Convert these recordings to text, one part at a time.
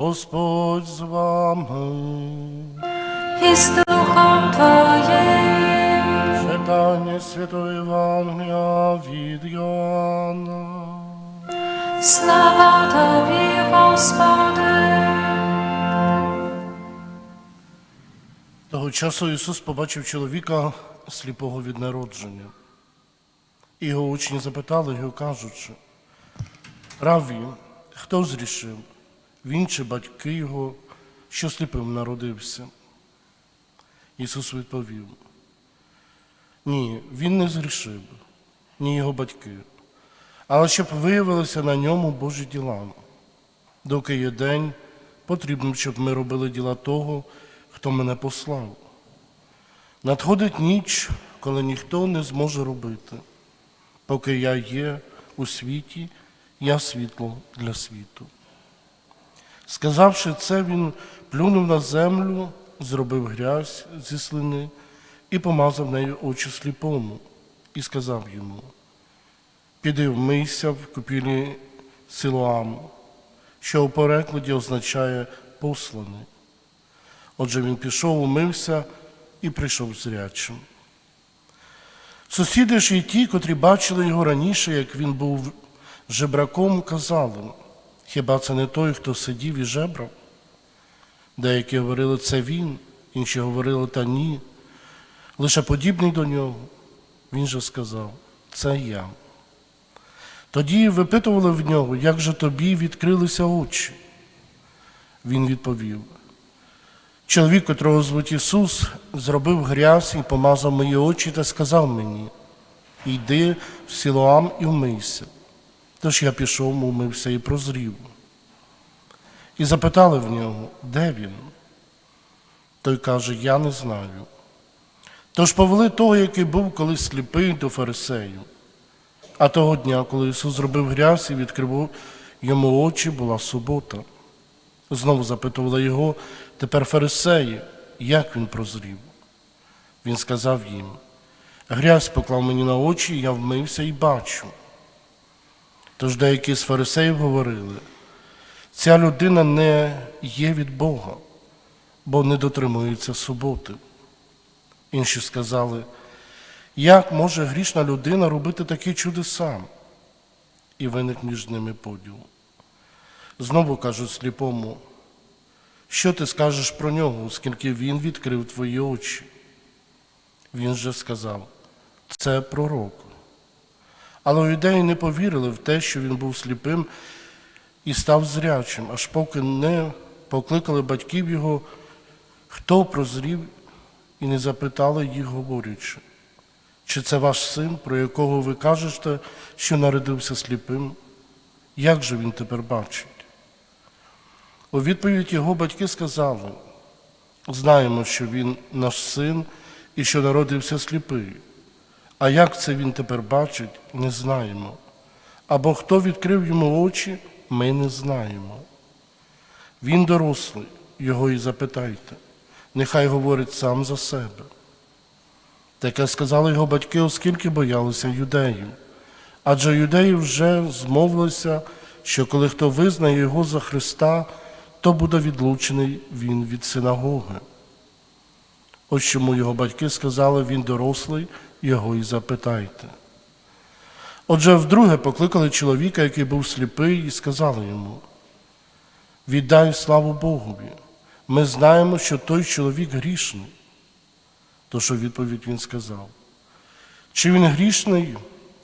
Господь з вами. і з Духом Твоїм. Читання Святої Євангелія від Йоанна. Слава Тобі, Господи. Того часу Ісус побачив чоловіка сліпого від народження. І його учні запитали його, кажучи, Раві, хто зрішив? Він чи батьки його, що сліпим народився? Ісус відповів, ні, він не зрішив, ні його батьки, але щоб виявилися на ньому Божі діла. Доки є день, потрібно, щоб ми робили діла того, хто мене послав. Надходить ніч, коли ніхто не зможе робити. Поки я є у світі, я світло для світу. Сказавши це, він плюнув на землю, зробив грязь зі слини і помазав нею очі сліпому, і сказав йому: Піди вмийся в купілі Силуаму, що у перекладі означає посланий. Отже, він пішов, умився і прийшов зрячим. Сусіди ж і ті, котрі бачили його раніше, як він був жебраком, казали, хіба це не той, хто сидів і жебрав? Деякі говорили, це він, інші говорили, та ні, лише подібний до нього. Він же сказав, це я. Тоді випитували в нього, як же тобі відкрилися очі. Він відповів, Чоловік, котрого звуть Ісус, зробив грязь і помазав мої очі та сказав мені, йди в Сілоам і вмийся. Тож я пішов, умився і прозрів. І запитали в нього, де він? Той каже, я не знаю. Тож повели того, який був колись сліпий до фарисеїв. А того дня, коли Ісус зробив грязь і відкрив йому очі, була субота. Знову запитували його тепер фарисеї, як він прозрів. Він сказав їм: грязь поклав мені на очі, я вмився і бачу. Тож деякі з фарисеїв говорили, ця людина не є від Бога, бо не дотримується суботи. Інші сказали, як може грішна людина робити такі чудеса? І виник між ними поділ. Знову кажуть сліпому, що ти скажеш про нього, оскільки він відкрив твої очі? Він же сказав, це пророк. Але юдеї не повірили в те, що він був сліпим і став зрячим, аж поки не покликали батьків його, хто прозрів, і не запитали їх, говорячи, чи це ваш син, про якого ви кажете, що народився сліпим? Як же він тепер бачить? У відповідь його батьки сказали, знаємо, що він наш син і що народився сліпий. А як це він тепер бачить, не знаємо. Або хто відкрив йому очі, ми не знаємо. Він дорослий, його і запитайте, нехай говорить сам за себе. Таке сказали його батьки, оскільки боялися юдеїв. Адже юдеї вже змовилися, що коли хто визнає його за Христа, то буде відлучений він від синагоги. Ось чому його батьки сказали, він дорослий, його і запитайте. Отже, вдруге покликали чоловіка, який був сліпий, і сказали йому: Віддай славу Богові. Ми знаємо, що той чоловік грішний. Тож у відповідь він сказав: Чи він грішний?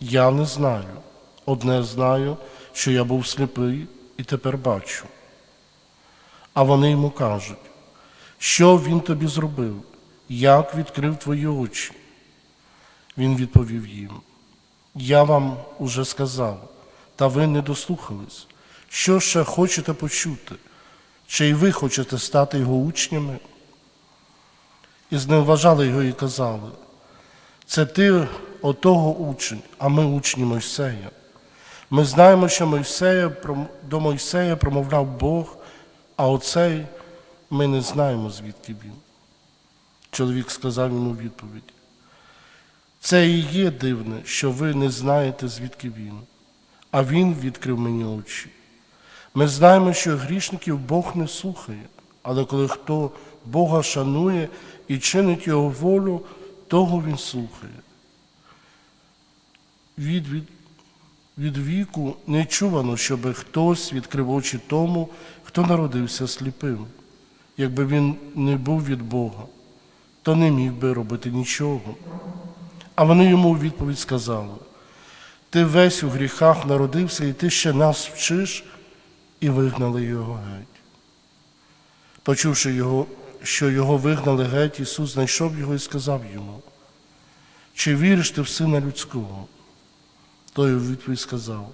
Я не знаю. Одне знаю, що я був сліпий і тепер бачу. А вони йому кажуть, що він тобі зробив, як відкрив твої очі. Він відповів їм: Я вам уже сказав, та ви не дослухались. Що ще хочете почути? Чи й ви хочете стати його учнями? І зневажали його і казали, це ти отого учень, а ми учні Мойсея. Ми знаємо, що Мойсея, до Мойсея промовляв Бог, а оцей ми не знаємо, звідки він. Чоловік сказав йому відповідь. Це і є дивне, що ви не знаєте, звідки він, а він відкрив мені очі. Ми знаємо, що грішників Бог не слухає, але коли хто Бога шанує і чинить Його волю, того Він слухає. Від, від, від віку не чувано, щоб хтось відкрив очі тому, хто народився сліпим. Якби він не був від Бога, то не міг би робити нічого. А вони йому у відповідь сказали: Ти весь у гріхах народився, і ти ще нас вчиш, і вигнали його геть. Почувши його, що його вигнали геть, Ісус знайшов його і сказав йому: Чи віриш ти в Сина Людського? Той у відповідь сказав: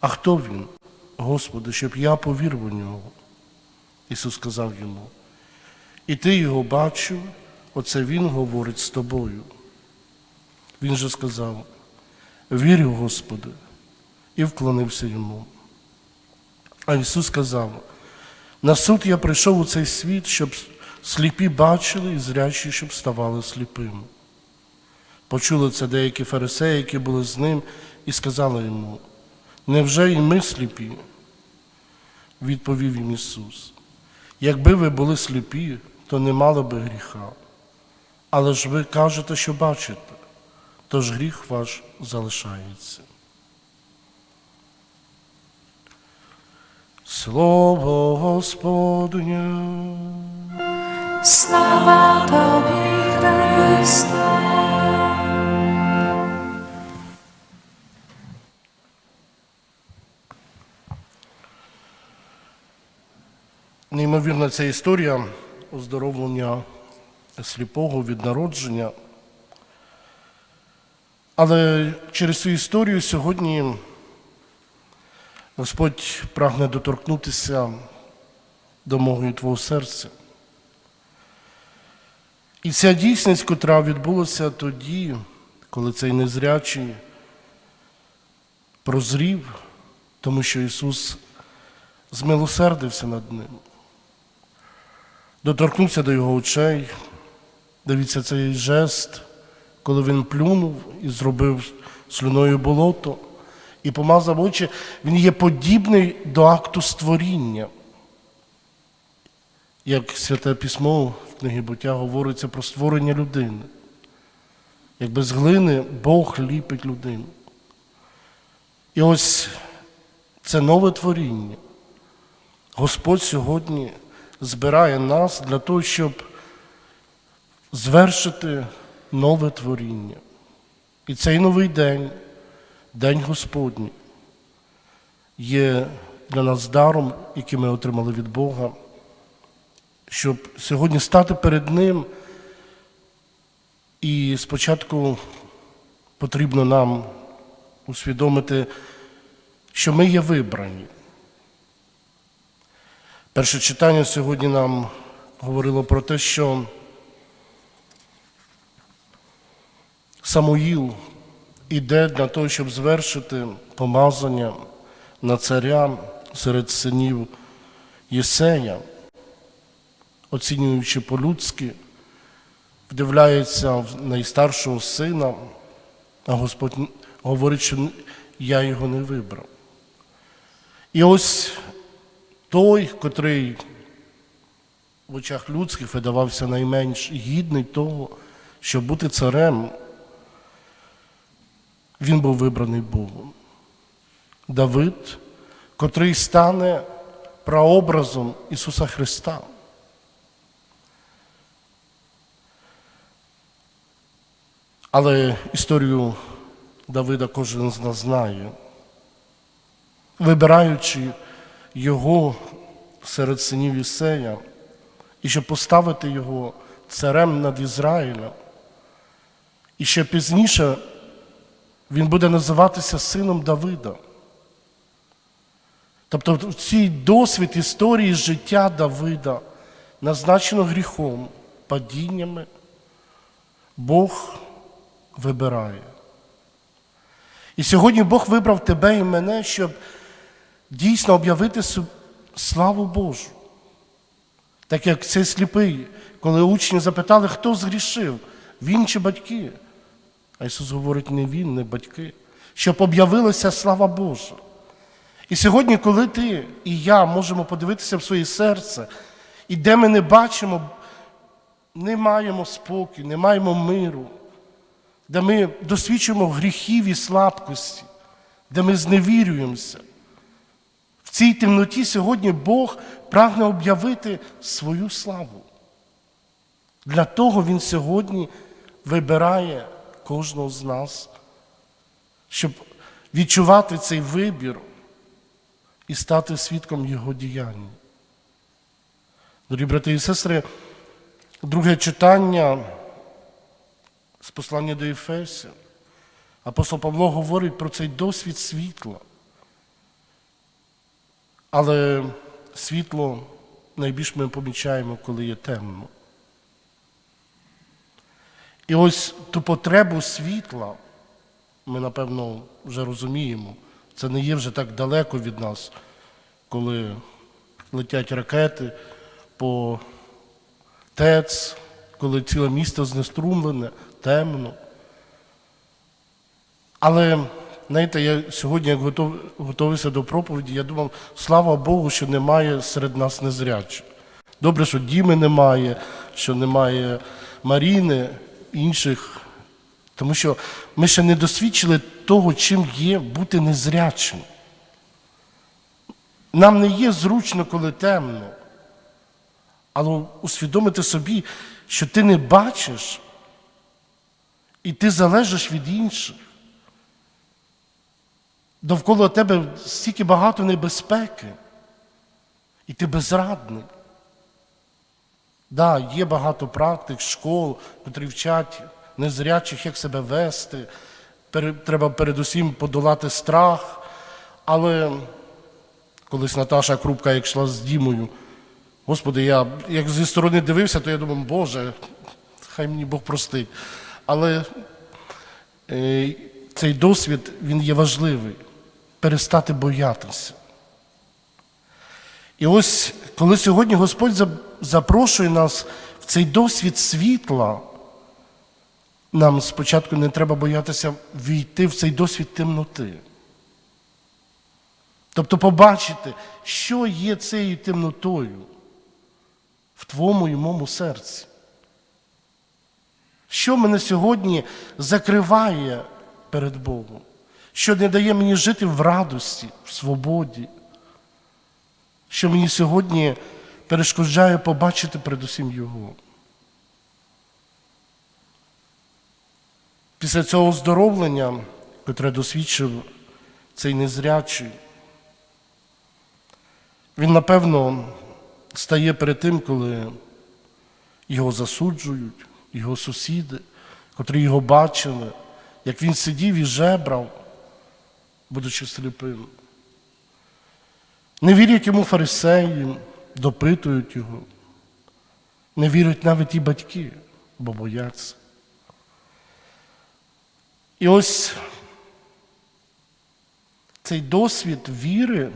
А хто він, Господи, щоб я повірив у нього? Ісус сказав йому: І ти його бачив, оце Він говорить з тобою. Він же сказав: Вірю, Господи, і вклонився йому. А Ісус сказав: на суд я прийшов у цей світ, щоб сліпі бачили і зрячі, щоб ставали сліпими. Почули це деякі фарисеї, які були з ним, і сказали йому: Невже і ми сліпі? Відповів їм Ісус. Якби ви були сліпі, то не мали би гріха. Але ж ви кажете, що бачите, тож гріх ваш залишається. Слово Господнє. Слава Тобі, Христе. Неймовірна ця історія оздоровлення сліпого від народження. Але через цю історію сьогодні Господь прагне доторкнутися до мого твого серця. І ця дійсність, котра відбулася тоді, коли цей незрячий прозрів, тому що Ісус змилосердився над ним, доторкнувся до його очей. Дивіться цей жест, коли він плюнув і зробив слюною болото і помазав очі, він є подібний до акту створіння. Як святе письмо в книгі буття говориться про створення людини. Як без глини Бог ліпить людину. І ось це нове творіння. Господь сьогодні збирає нас для того, щоб звершити нове творіння. І цей новий день, День Господній, є для нас даром, який ми отримали від Бога, щоб сьогодні стати перед Ним. І спочатку потрібно нам усвідомити, що ми є вибрані. Перше читання сьогодні нам говорило про те, що Самуїл іде для того, щоб звершити помазання на царя серед синів Єсея, оцінюючи по-людськи, вдивляється в найстаршого сина, а Господь говорить, що я його не вибрав. І ось той, котрий в очах людських видавався найменш гідний того, щоб бути царем, він був вибраний Богом. Давид, котрий стане прообразом Ісуса Христа. Але історію Давида кожен з нас знає. Вибираючи його серед синів Ісея, і щоб поставити його царем над Ізраїлем. І ще пізніше він буде називатися сином Давида. Тобто в цій досвід історії життя Давида назначено гріхом, падіннями, Бог вибирає. І сьогодні Бог вибрав тебе і мене, щоб дійсно об'явити славу Божу. Так як цей сліпий, коли учні запитали, хто згрішив, він чи батьки. А Ісус говорить, не він, не батьки, щоб об'явилася слава Божа. І сьогодні, коли ти і я можемо подивитися в своє серце, і де ми не бачимо, не маємо спокою, не маємо миру, де ми досвідчуємо гріхів і слабкості, де ми зневірюємося. В цій темноті сьогодні Бог прагне об'явити свою славу. Для того Він сьогодні вибирає кожного з нас, щоб відчувати цей вибір і стати свідком Його діяння. Дорогі брати і сестри, друге читання з послання до Єфесів. Апостол Павло говорить про цей досвід світла. Але світло найбільш ми помічаємо, коли є темно. І ось ту потребу світла ми, напевно, вже розуміємо. Це не є вже так далеко від нас, коли летять ракети по ТЕЦ, коли ціле місто знеструмлене, темно. Але, знаєте, я сьогодні, як готов, готувався до проповіді, я думав, слава Богу, що немає серед нас незрячих. Добре, що Діми немає, що немає Маріни, інших. Тому що ми ще не досвідчили того, чим є бути незрячим. Нам не є зручно, коли темно. Але усвідомити собі, що ти не бачиш, і ти залежиш від інших. Довкола тебе стільки багато небезпеки, і ти безрадний. Да, є багато практик, школ, котрі вчать незрячих, як себе вести. Треба передусім подолати страх. Але колись Наташа Крупка, як йшла з Дімою, Господи, я як зі сторони дивився, то я думав, Боже, хай мені Бог простить. Але е, цей досвід він є важливий перестати боятися. І ось коли сьогодні Господь запрошує нас в цей досвід світла, нам спочатку не треба боятися війти в цей досвід темноти. Тобто побачити, що є цією темнотою в твоєму і моєму серці. Що мене сьогодні закриває перед Богом, що не дає мені жити в радості, в свободі, що мені сьогодні перешкоджає побачити передусім Його. Після цього оздоровлення, котре досвідчив цей незрячий, він, напевно, стає перед тим, коли його засуджують, його сусіди, котрі його бачили, як він сидів і жебрав, будучи сліпим. Не вірять йому фарисеї, допитують його. Не вірять навіть і батьки, бо бояться. І ось цей досвід віри,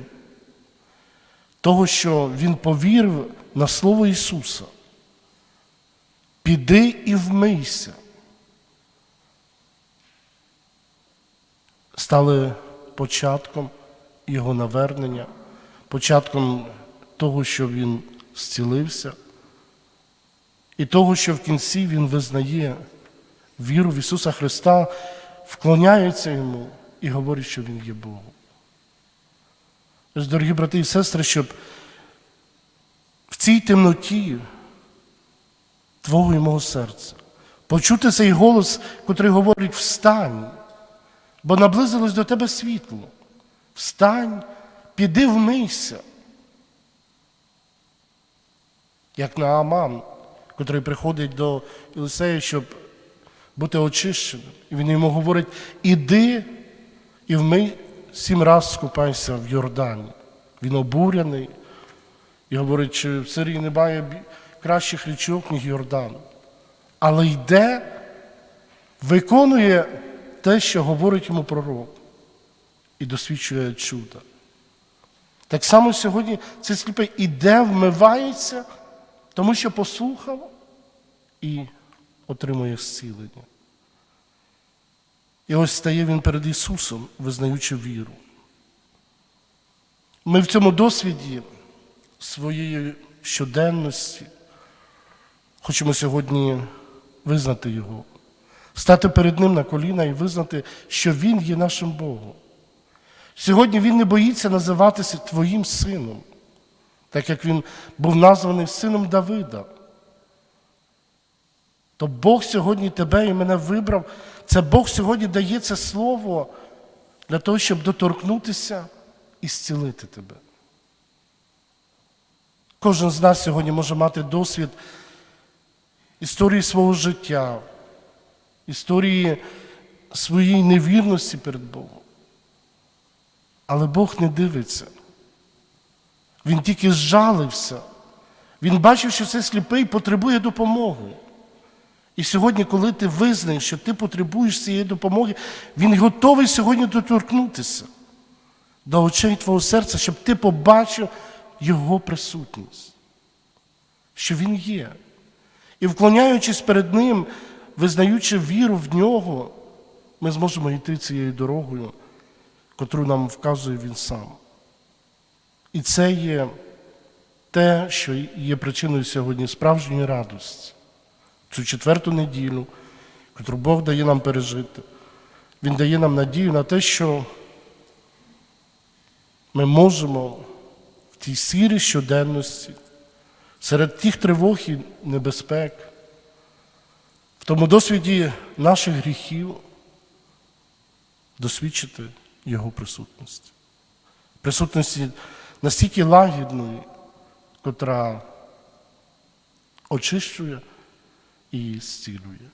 того, що він повірив на Слово Ісуса. Піди і вмийся. Стали початком його навернення, початком того, що він зцілився, і того, що в кінці він визнає віру в Ісуса Христа, вклоняється йому і говорить, що Він є Богом. Дорогі брати і сестри, щоб в цій темноті Твого і мого серця почути цей голос, котрий говорить встань, бо наблизилось до тебе світло. Встань, піди вмийся. Як Нааман, котрий приходить до Ілисея, щоб бути очищеним. І він йому говорить: іди і вмий сім раз скупайся в Йордані. Він обуряний і говорить, що в Сирії немає кращих річок, ніж Йордан. Але йде, виконує те, що говорить йому пророк, і досвідчує чуда. Так само сьогодні цей сліпий іде, вмивається, тому що послухав і отримує зцілення. І ось стає він перед Ісусом, визнаючи віру. Ми в цьому досвіді своєї щоденності хочемо сьогодні визнати Його, стати перед Ним на коліна і визнати, що Він є нашим Богом. Сьогодні Він не боїться називатися Твоїм сином, так як Він був названий сином Давида. То Бог сьогодні тебе і мене вибрав. Це Бог сьогодні дає це слово для того, щоб доторкнутися і зцілити тебе. Кожен з нас сьогодні може мати досвід історії свого життя, історії своєї невірності перед Богом. Але Бог не дивиться. Він тільки зжалився. Він бачив, що цей сліпий потребує допомоги. І сьогодні, коли ти визнаєш, що ти потребуєш цієї допомоги, він готовий сьогодні доторкнутися до очей твого серця, щоб ти побачив Його присутність, що Він є. І вклоняючись перед Ним, визнаючи віру в нього, ми зможемо йти цією дорогою, котру нам вказує Він сам. І це є те, що є причиною сьогодні справжньої радості. Цю четверту неділю, яку Бог дає нам пережити. Він дає нам надію на те, що ми можемо в тій сірій щоденності, серед тих тривог і небезпек, в тому досвіді наших гріхів досвідчити присутності. Присутності настільки лагідної, котра очищує і зцілює.